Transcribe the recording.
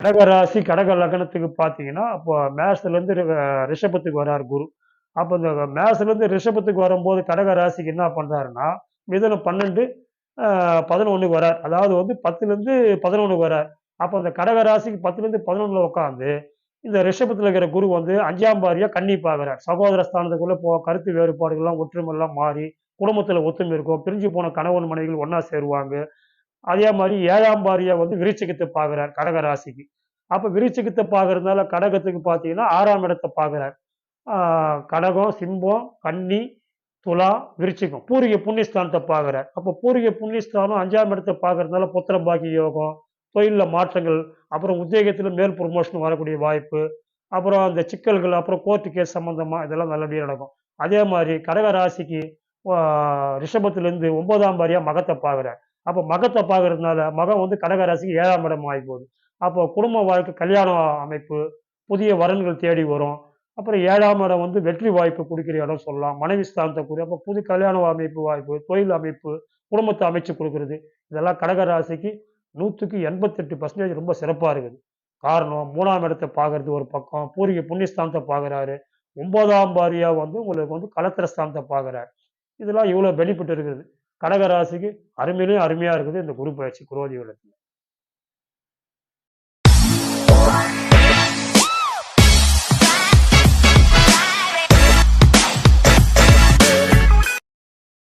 கடகராசி கடக லக்னத்துக்கு பார்த்தீங்கன்னா, அப்போ மேஷத்துலேருந்து ரிஷபத்துக்கு வரார் குரு. அப்போ இந்த மேஷத்துலேருந்து ரிஷபத்துக்கு வரும்போது கடக ராசிக்கு என்ன பண்ணுறாருன்னா மிதனம் பன்னெண்டு பதினொன்றுக்கு வரார். அதாவது வந்து 10லேருந்து 11க்கு வரார். அப்போ அந்த கடக ராசிக்கு 10லேருந்து 11ல உட்காந்து, இந்த ரிஷபத்தில் இருக்கிற குரு வந்து அஞ்சாம் பாரியாக கன்னி பார்க்குறார். சகோதர ஸ்தானத்துக்குள்ளே போ கருத்து வேறுபாடுகள்லாம் ஒற்றுமெல்லாம் மாறி, குடும்பத்தில் ஒத்துமை இருக்கும். பிரிஞ்சு போன கணவன் மனைவிகள் ஒன்றா சேருவாங்க. அதே மாதிரி ஏழாம் பாரியா வந்து விருச்சிகத்த பார்க்குறார் கடக ராசிக்கு. அப்போ விருச்சிகத்த பார்க்கறதுனால கடகத்துக்கு பார்த்தீங்கன்னா, ஆறாம் இடத்தை பார்க்குறார். கடகம், சிம்பம் கன்னி, துலா, விருச்சிகம். பூர்வீக புண்ணியஸ்தானத்தை பார்க்குறார். அப்போ பூர்வீக புண்ணியஸ்தானம் அஞ்சாம் இடத்தை பார்க்கறதுனால புத்திர பாக்கிய யோகம், தொழிலில் மாற்றங்கள், அப்புறம் உத்தேகத்தில் மேல் ப்ரொமோஷன் வரக்கூடிய வாய்ப்பு, அப்புறம் அந்த சிக்கல்கள், அப்புறம் கோர்ட்டு கேஸ் சம்மந்தமாக இதெல்லாம் நல்லபடியாக நடக்கும். அதே மாதிரி கடக ராசிக்கு ரிஷபத்துலேருந்து ஒன்பதாம் 9ஆம் மகத்தை பார்க்குறார். அப்போ மகத்தை பார்க்கறதுனால மகம் வந்து கடக ராசிக்கு 7ஆம் இடம் போகுது அப்போ குடும்ப வாழ்க்கை, கல்யாண அமைப்பு, புதிய வரன்கள் தேடி வரும். அப்புறம் ஏழாம் இடம் வந்து வெற்றி வாய்ப்பு கொடுக்கிற இடம் சொல்லலாம். மனைவி ஸ்தானத்தை குறி அப்போ புது கல்யாண அமைப்பு வாய்ப்பு, தொழில் அமைப்பு, குடும்பத்தை அமைச்சு கொடுக்குறது இதெல்லாம் கடகராசிக்கு நூற்றுக்கு எண்பத்தெட்டு பர்சன்டேஜ் ரொம்ப சிறப்பாக இருக்குது. காரணம் மூணாம் இடத்த பார்க்கறது ஒரு பக்கம், பூர்வீக புண்ணியஸ்தானத்தை பார்க்குறாரு. ஒன்பதாம் பாரியாக வந்து உங்களுக்கு வந்து கலத்திர ஸ்தானத்தை பார்க்குறாரு இதெல்லாம் இவ்வளோ பெனிஃபிட் இருக்குது. கடகராசிக்கு அருமையிலும் அருமையா இருக்குது இந்த குரு பயிற்சி குரோதி வருடத்துல.